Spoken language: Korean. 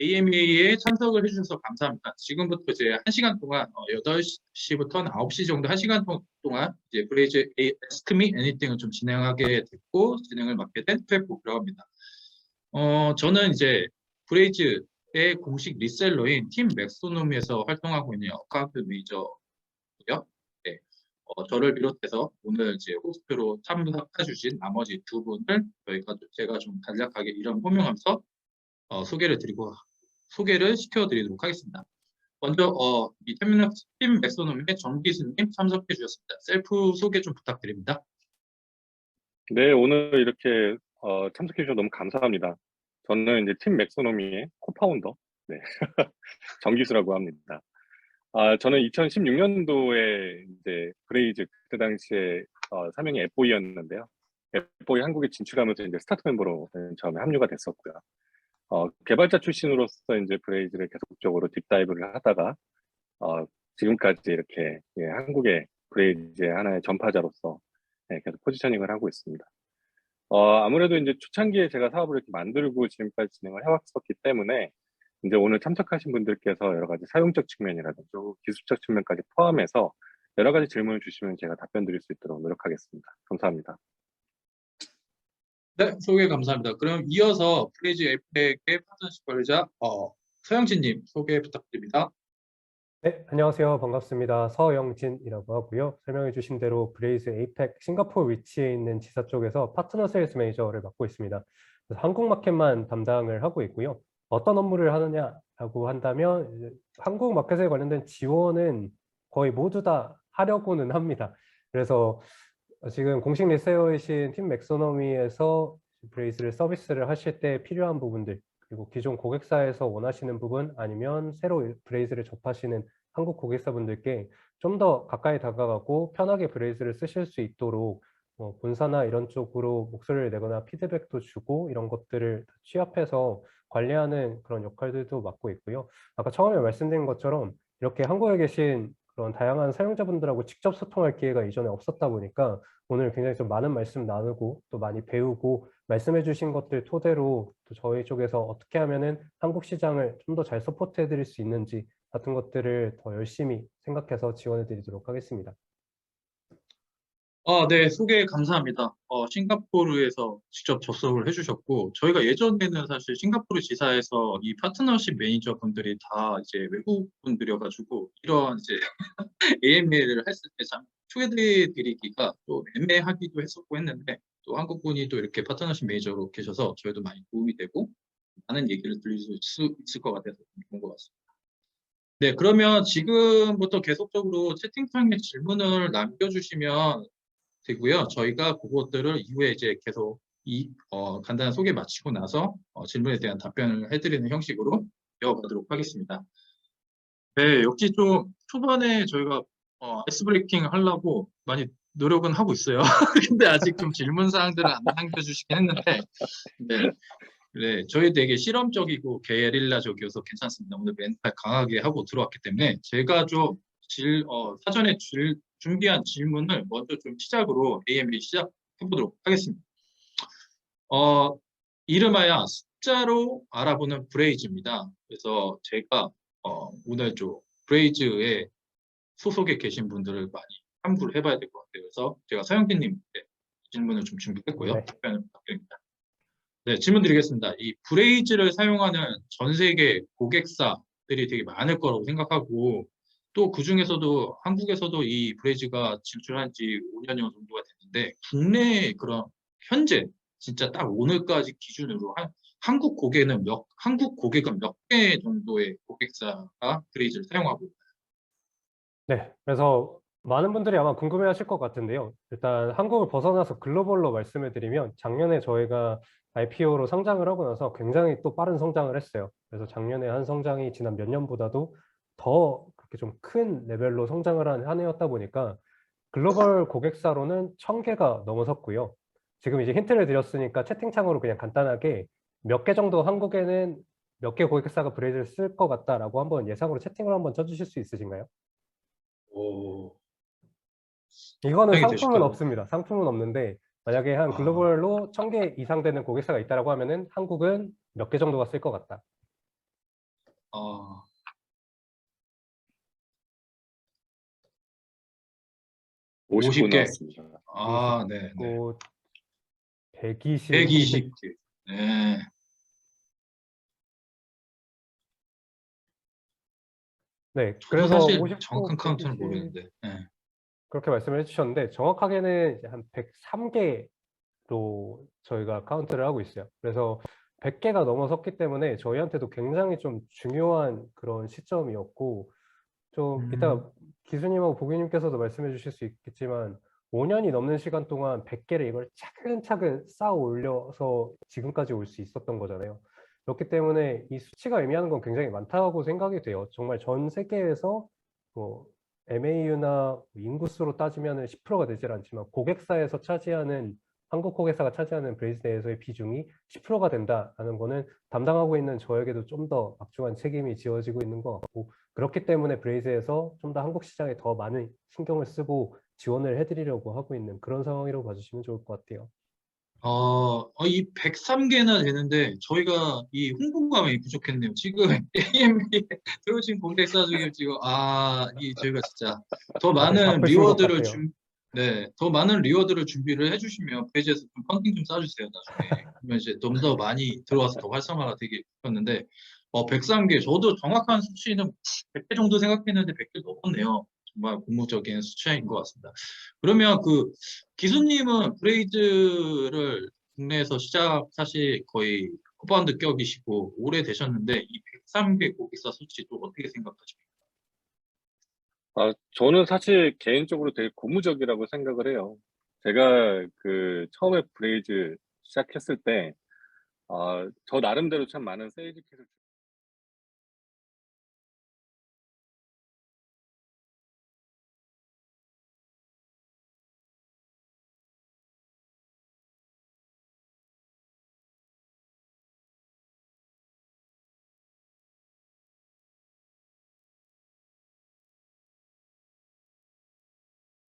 AMA에 참석을 해주셔서 감사합니다. 지금부터 이제 1시간 동안 어, 8시부터 9시 정도 1시간 동안 이제 브레이즈 Ask Me Anything을 좀 진행하게 됐고 진행을 맡게 된 트랙북이라고 합니다. 어, 저는 이제 브레이즈의 공식 리셀러인 팀 맥소노미에서 활동하고 있는 어카운트 매니저고요. 네. 어, 저를 비롯해서 오늘 이제 호스트로 참석해 주신 나머지 두 분을 저희가 제가 좀 간략하게 이름 호명하면서 어, 소개를 드리고 소개를 시켜드리도록 하겠습니다. 먼저 어, 이 테미널 팀 맥소노미의 정기수님 참석해 주셨습니다. 셀프 소개 좀 부탁드립니다. 네, 오늘 이렇게 어, 참석해 주셔서 너무 감사합니다. 저는 이제 팀 맥소노미의 코파운더, 네. 정기수라고 합니다. 아, 저는 2016년도에 이제 브레이즈 그때 당시에 어, 사명이 FOE였는데요. FOE 한국에 진출하면서 이제 스타트 멤버로 처음에 합류가 됐었고요. 어, 개발자 출신으로서 이제 브레이즈를 계속적으로 딥다이브를 하다가 어, 지금까지 이렇게 예, 한국의 브레이즈의 하나의 전파자로서 예, 계속 포지셔닝을 하고 있습니다. 어, 아무래도 이제 초창기에 제가 사업을 이렇게 만들고 지금까지 진행을 해왔었기 때문에 이제 오늘 참석하신 분들께서 여러 가지 사용적 측면이라든지 기술적 측면까지 포함해서 여러 가지 질문을 주시면 제가 답변 드릴 수 있도록 노력하겠습니다. 감사합니다. 네, 소개 감사합니다. 그럼 이어서 브레이즈 에이펙의 파트너십 관리자 어, 서영진님 소개 부탁드립니다. 네, 안녕하세요. 반갑습니다. 서영진이라고 하고요. 설명해 주신 대로 브레이즈 에이펙 싱가포르 위치에 있는 지사 쪽에서 파트너 세일스 매니저를 맡고 있습니다. 한국 마켓만 담당을 하고 있고요. 어떤 업무를 하느냐라고 한다면 한국 마켓에 관련된 지원은 거의 모두 다 하려고는 합니다. 그래서 지금 공식 리세어이신 팀 맥소노미에서 브레이즈를 서비스를 하실 때 필요한 부분들 그리고 기존 고객사에서 원하시는 부분 아니면 새로 브레이즈를 접하시는 한국 고객사분들께 좀 더 가까이 다가가고 편하게 브레이즈를 쓰실 수 있도록 뭐 본사나 이런 쪽으로 목소리를 내거나 피드백도 주고 이런 것들을 취합해서 관리하는 그런 역할들도 맡고 있고요. 아까 처음에 말씀드린 것처럼 이렇게 한국에 계신 그런 다양한 사용자분들하고 직접 소통할 기회가 이전에 없었다 보니까 오늘 굉장히 좀 많은 말씀 나누고 또 많이 배우고 말씀해 주신 것들 토대로 또 저희 쪽에서 어떻게 하면은 한국 시장을 좀 더 잘 서포트해 드릴 수 있는지 같은 것들을 더 열심히 생각해서 지원해 드리도록 하겠습니다. 아, 네, 소개 감사합니다. 어, 싱가포르에서 직접 접속을 해주셨고, 저희가 예전에는 사실 싱가포르 지사에서 이 파트너십 매니저 분들이 다 이제 외국 분들이어가지고, 이런 이제 AMA를 했을 때 참 소개드리기가 또 애매하기도 했었고 했는데, 또 한국 분이 또 이렇게 파트너십 매니저로 계셔서 저희도 많이 도움이 되고, 많은 얘기를 들릴 수 있을 것 같아서 좋은 것 같습니다. 네, 그러면 지금부터 계속적으로 채팅창에 질문을 남겨주시면 되고요. 저희가 그것들을 이후에 이제 계속 이 어, 간단한 소개 마치고 나서 어, 질문에 대한 답변을 해드리는 형식으로 이어가도록 하겠습니다. 네, 역시 좀 초반에 저희가 어, 아이스 브레이킹 하려고 많이 노력은 하고 있어요. 근데 아직 좀 질문 사항들을 안 남겨주시긴 했는데, 네, 네, 저희 되게 실험적이고 게릴라적이어서 괜찮습니다. 오늘 멘탈 강하게 하고 들어왔기 때문에 제가 좀 질, 어, 사전에 질, 준비한 질문을 먼저 좀 시작으로 AMB 시작해 보도록 하겠습니다. 어, 이름하여 숫자로 알아보는 브레이즈입니다. 그래서 제가 어, 오늘 좀 브레이즈에 소속에 계신 분들을 많이 탐구를 해봐야 될 것 같아요. 그래서 제가 서영진님께 질문을 좀 준비했고요. 네. 답변을 부탁드립니다. 네, 질문 드리겠습니다. 이 브레이즈를 사용하는 전 세계 고객사들이 되게 많을 거라고 생각하고 또 그 중에서도 한국에서도 이 브레이즈가 진출한 지 5년여 정도가 됐는데 국내 그런 현재 진짜 딱 오늘까지 기준으로 한, 한국 고객은 몇 한국 고객은 몇 개 정도의 고객사가 브레이즈를 사용하고 있나요? 네, 그래서 많은 분들이 아마 궁금해하실 것 같은데요. 일단 한국을 벗어나서 글로벌로 말씀을 드리면 작년에 저희가 IPO로 상장을 하고 나서 굉장히 또 빠른 성장을 했어요. 그래서 작년에 한 성장이 지난 몇 년보다도 더 좀 큰 레벨로 성장을 한 한 해였다 보니까 글로벌 고객사로는 1000개가 넘어섰고요. 지금 이제 힌트를 드렸으니까 채팅창으로 그냥 간단하게 몇 개 정도 한국에는 몇 개 고객사가 브레이즈를 쓸 것 같다라고 한번 예상으로 채팅을 한번 쳐주실 수 있으신가요? 오, 이거는 상품은 되실까요? 없습니다. 상품은 없는데 만약에 한 아. 글로벌로 1000개 이상 되는 고객사가 있다라고 하면은 한국은 몇 개 정도가 쓸 것 같다. 어, 50분 50 개. 나왔습니다. 아, 네, 네. 그 120. 120개. 네. 네, 저도 그래서 사실 50호, 정확한 카운트는 120 모르겠는데. 네. 그렇게 말씀을 해주셨는데 정확하게는 이제 한 103개로 저희가 카운트를 하고 있어요. 그래서 100개가 넘어섰기 때문에 저희한테도 굉장히 좀 중요한 그런 시점이었고 좀 음. 이따 기수님하고 보기님께서도 말씀해 주실 수 있겠지만 5년이 넘는 시간 동안 100개를 이걸 차근차근 쌓아 올려서 지금까지 올 수 있었던 거잖아요. 그렇기 때문에 이 수치가 의미하는 건 굉장히 많다고 생각이 돼요. 정말 전 세계에서 뭐 MAU나 인구수로 따지면 10%가 되질 않지만 고객사에서 차지하는 한국 고객사가 차지하는 브레이즈 내에서의 비중이 10%가 된다라는 거는 담당하고 있는 저에게도 좀 더 막중한 책임이 지어지고 있는 것 같고 그렇기 때문에 브레이즈에서 좀 더 한국 시장에 더 많은 신경을 쓰고 지원을 해드리려고 하고 있는 그런 상황이라고 봐주시면 좋을 것 같아요. 어, 어, 이 103개나 되는데 저희가 이 홍보감이 부족했네요. 지금 AMB에 들어오신 고객 사 중에 지금 아, 이 저희가 진짜 더 많은 바쁘신 것 리워드를. 준 네, 더 많은 리워드를 준비를 해주시면 페이지에서 좀 펀딩 좀 싸주세요 나중에. 그러면 이제 좀 더 많이 들어와서 더 활성화가 되게 좋겠는데 어, 103개 저도 정확한 수치는 100개 정도 생각했는데 100개 넘었네요. 정말 고무적인 수치인 것 같습니다. 그러면 그 기수님은 브레이즈를 국내에서 시작 사실 거의 코파운드 격이시고 오래 되셨는데 이 103개 고객사 수치 또 어떻게 생각하십니까? 아, 저는 사실 개인적으로 되게 고무적이라고 생각을 해요. 제가 그 처음에 브레이즈 시작했을 때, 아, 저 나름대로 참 많은 세일즈 킷을